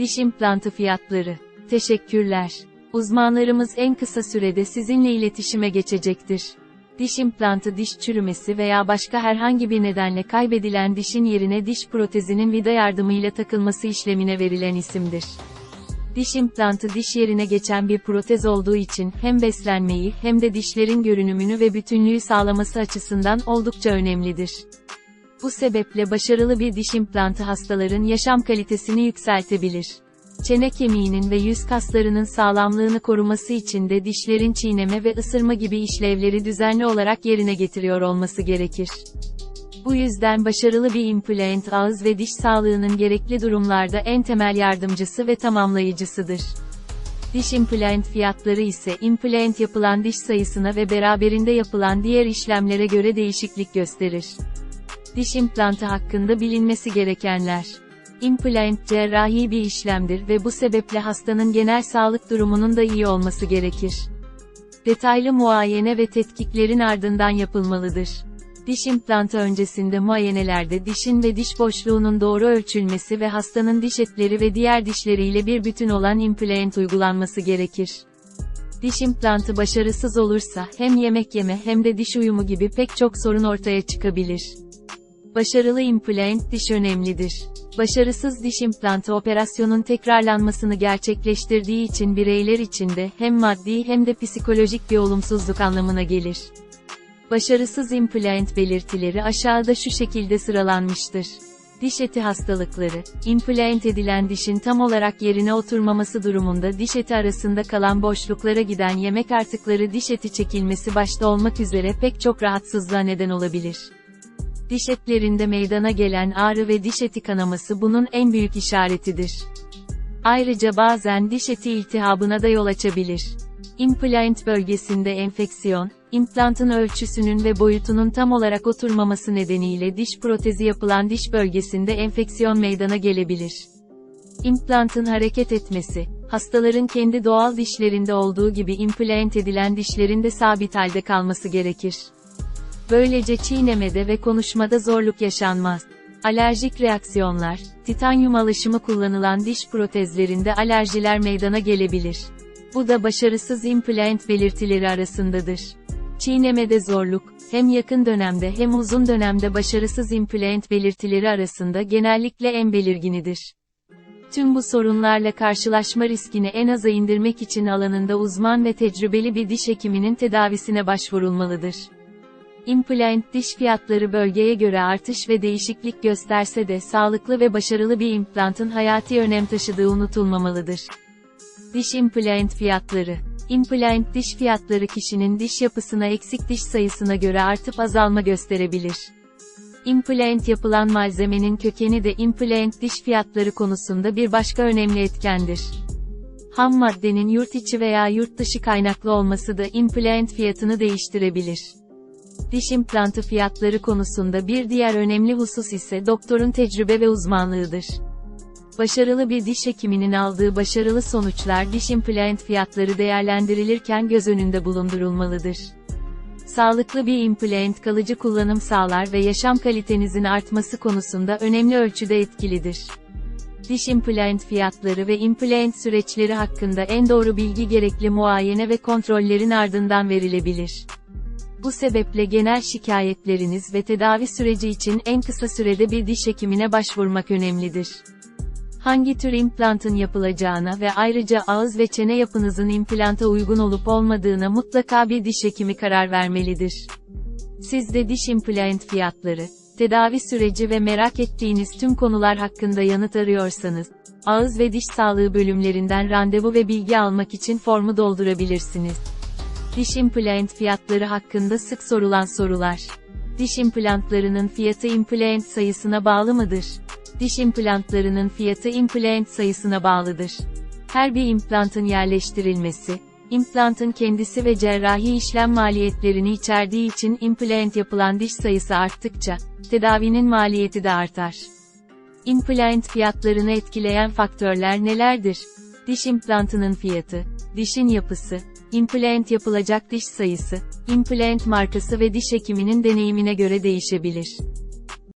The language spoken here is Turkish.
Diş implantı fiyatları. Teşekkürler. Uzmanlarımız en kısa sürede sizinle iletişime geçecektir. Diş implantı diş çürümesi veya başka herhangi bir nedenle kaybedilen dişin yerine diş protezinin vida yardımıyla takılması işlemine verilen isimdir. Diş implantı diş yerine geçen bir protez olduğu için hem beslenmeyi hem de dişlerin görünümünü ve bütünlüğü sağlaması açısından oldukça önemlidir. Bu sebeple başarılı bir diş implantı hastaların yaşam kalitesini yükseltebilir. Çene kemiğinin ve yüz kaslarının sağlamlığını koruması için de dişlerin çiğneme ve ısırma gibi işlevleri düzenli olarak yerine getiriyor olması gerekir. Bu yüzden başarılı bir implant ağız ve diş sağlığının gerekli durumlarda en temel yardımcısı ve tamamlayıcısıdır. Diş implant fiyatları ise implant yapılan diş sayısına ve beraberinde yapılan diğer işlemlere göre değişiklik gösterir. Diş implantı hakkında bilinmesi gerekenler. Implant cerrahi bir işlemdir ve bu sebeple hastanın genel sağlık durumunun da iyi olması gerekir. Detaylı muayene ve tetkiklerin ardından yapılmalıdır. Diş implantı öncesinde muayenelerde dişin ve diş boşluğunun doğru ölçülmesi ve hastanın diş etleri ve diğer dişleriyle bir bütün olan implant uygulanması gerekir. Diş implantı başarısız olursa hem yemek yeme hem de diş uyumu gibi pek çok sorun ortaya çıkabilir. Başarılı implant diş önemlidir. Başarısız diş implantı operasyonun tekrarlanmasını gerçekleştirdiği için bireyler için de hem maddi hem de psikolojik bir olumsuzluk anlamına gelir. Başarısız implant belirtileri aşağıda şu şekilde sıralanmıştır. Diş eti hastalıkları, implant edilen dişin tam olarak yerine oturmaması durumunda diş eti arasında kalan boşluklara giden yemek artıkları diş eti çekilmesi başta olmak üzere pek çok rahatsızlığa neden olabilir. Diş etlerinde meydana gelen ağrı ve diş eti kanaması bunun en büyük işaretidir. Ayrıca bazen diş eti iltihabına da yol açabilir. Implant bölgesinde enfeksiyon, implantın ölçüsünün ve boyutunun tam olarak oturmaması nedeniyle diş protezi yapılan diş bölgesinde enfeksiyon meydana gelebilir. İmplantın hareket etmesi, hastaların kendi doğal dişlerinde olduğu gibi implant edilen dişlerin de sabit halde kalması gerekir. Böylece çiğnemede ve konuşmada zorluk yaşanmaz. Alerjik reaksiyonlar, titanyum alışımı kullanılan diş protezlerinde alerjiler meydana gelebilir. Bu da başarısız implant belirtileri arasındadır. Çiğnemede zorluk, hem yakın dönemde hem uzun dönemde başarısız implant belirtileri arasında genellikle en belirginidir. Tüm bu sorunlarla karşılaşma riskini en aza indirmek için alanında uzman ve tecrübeli bir diş hekiminin tedavisine başvurulmalıdır. Implant diş fiyatları bölgeye göre artış ve değişiklik gösterse de sağlıklı ve başarılı bir implantın hayati önem taşıdığı unutulmamalıdır. Diş implant fiyatları Implant diş fiyatları kişinin diş yapısına eksik diş sayısına göre artıp azalma gösterebilir. Implant yapılan malzemenin kökeni de implant diş fiyatları konusunda bir başka önemli etkendir. Ham maddenin yurt içi veya yurt dışı kaynaklı olması da implant fiyatını değiştirebilir. Diş implantı fiyatları konusunda bir diğer önemli husus ise doktorun tecrübe ve uzmanlığıdır. Başarılı bir diş hekiminin aldığı başarılı sonuçlar diş implant fiyatları değerlendirilirken göz önünde bulundurulmalıdır. Sağlıklı bir implant kalıcı kullanım sağlar ve yaşam kalitenizin artması konusunda önemli ölçüde etkilidir. Diş implant fiyatları ve implant süreçleri hakkında en doğru bilgi gerekli muayene ve kontrollerin ardından verilebilir. Bu sebeple genel şikayetleriniz ve tedavi süreci için en kısa sürede bir diş hekimine başvurmak önemlidir. Hangi tür implantın yapılacağına ve ayrıca ağız ve çene yapınızın implanta uygun olup olmadığına mutlaka bir diş hekimi karar vermelidir. Siz de diş implant fiyatları, tedavi süreci ve merak ettiğiniz tüm konular hakkında yanıt arıyorsanız, ağız ve diş sağlığı bölümlerinden randevu ve bilgi almak için formu doldurabilirsiniz. Diş implant fiyatları hakkında sık sorulan sorular. Diş implantlarının fiyatı implant sayısına bağlı mıdır? Diş implantlarının fiyatı implant sayısına bağlıdır. Her bir implantın yerleştirilmesi, implantın kendisi ve cerrahi işlem maliyetlerini içerdiği için implant yapılan diş sayısı arttıkça, tedavinin maliyeti de artar. Implant fiyatlarını etkileyen faktörler nelerdir? Diş implantının fiyatı, dişin yapısı, implant yapılacak diş sayısı, implant markası ve diş hekiminin deneyimine göre değişebilir.